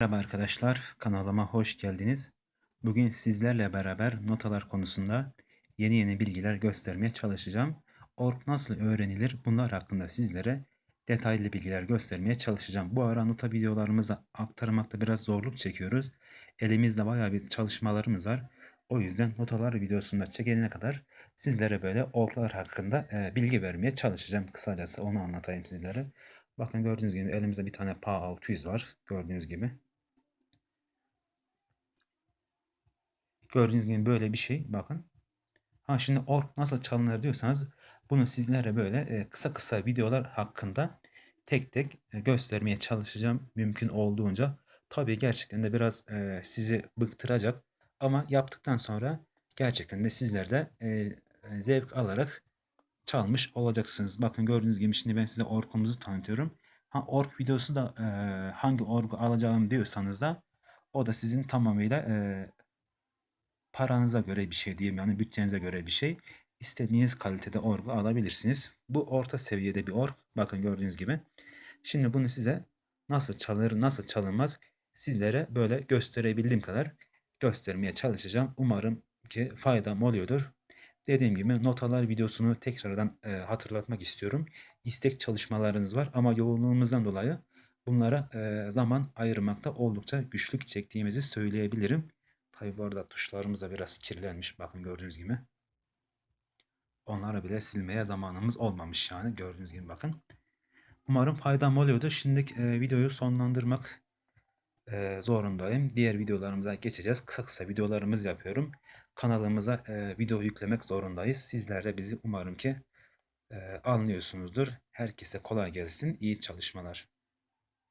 Merhaba arkadaşlar, kanalıma hoş geldiniz. Bugün sizlerle beraber notalar konusunda yeni yeni bilgiler göstermeye çalışacağım. Org nasıl öğrenilir bunlar hakkında sizlere detaylı bilgiler göstermeye çalışacağım. Bu ara nota videolarımızı aktarmakta biraz zorluk çekiyoruz. Elimizde bayağı bir çalışmalarımız var. O yüzden notalar videosunda çekilene kadar sizlere böyle orglar hakkında e, bilgi vermeye çalışacağım. Kısacası onu anlatayım sizlere. Bakın gördüğünüz gibi elimizde bir tane PA 600 var. Gördüğünüz gibi. Gördüğünüz gibi böyle bir şey. Bakın. Ha şimdi org nasıl çalınır diyorsanız bunu sizlere böyle e, kısa kısa videolar hakkında tek tek e, göstermeye çalışacağım mümkün olduğunca. Tabii gerçekten de biraz e, sizi bıktıracak ama yaptıktan sonra gerçekten de sizler de zevk alarak çalmış olacaksınız. Bakın gördüğünüz gibi şimdi ben size orgumuzu tanıtıyorum. Ha org videosu da hangi orgu alacağım diyorsanız da o da sizin tamamıyla paranıza göre bir şey diyeyim yani bütçenize göre bir şey. İstediğiniz kalitede orgu alabilirsiniz. Bu orta seviyede bir org. Bakın gördüğünüz gibi. Şimdi bunu size nasıl çalır, nasıl çalınmaz sizlere böyle gösterebildiğim kadar göstermeye çalışacağım. Umarım ki faydam oluyordur. Dediğim gibi notalar videosunu tekrardan e, hatırlatmak istiyorum. İstek çalışmalarınız var ama yoğunluğumuzdan dolayı bunlara e, zaman ayırmakta oldukça güçlük çektiğimizi söyleyebilirim. Tabi bu arada tuşlarımız da biraz kirlenmiş. Bakın gördüğünüz gibi. Onları bile silmeye zamanımız olmamış yani. Gördüğünüz gibi bakın. Umarım faydam oluyordu. Şimdi e, videoyu sonlandırmak e, zorundayım. Diğer videolarımıza geçeceğiz. Kısa kısa videolarımız yapıyorum. Kanalımıza e, video yüklemek zorundayız. Sizler de bizi umarım ki e, anlıyorsunuzdur. Herkese kolay gelsin. İyi çalışmalar.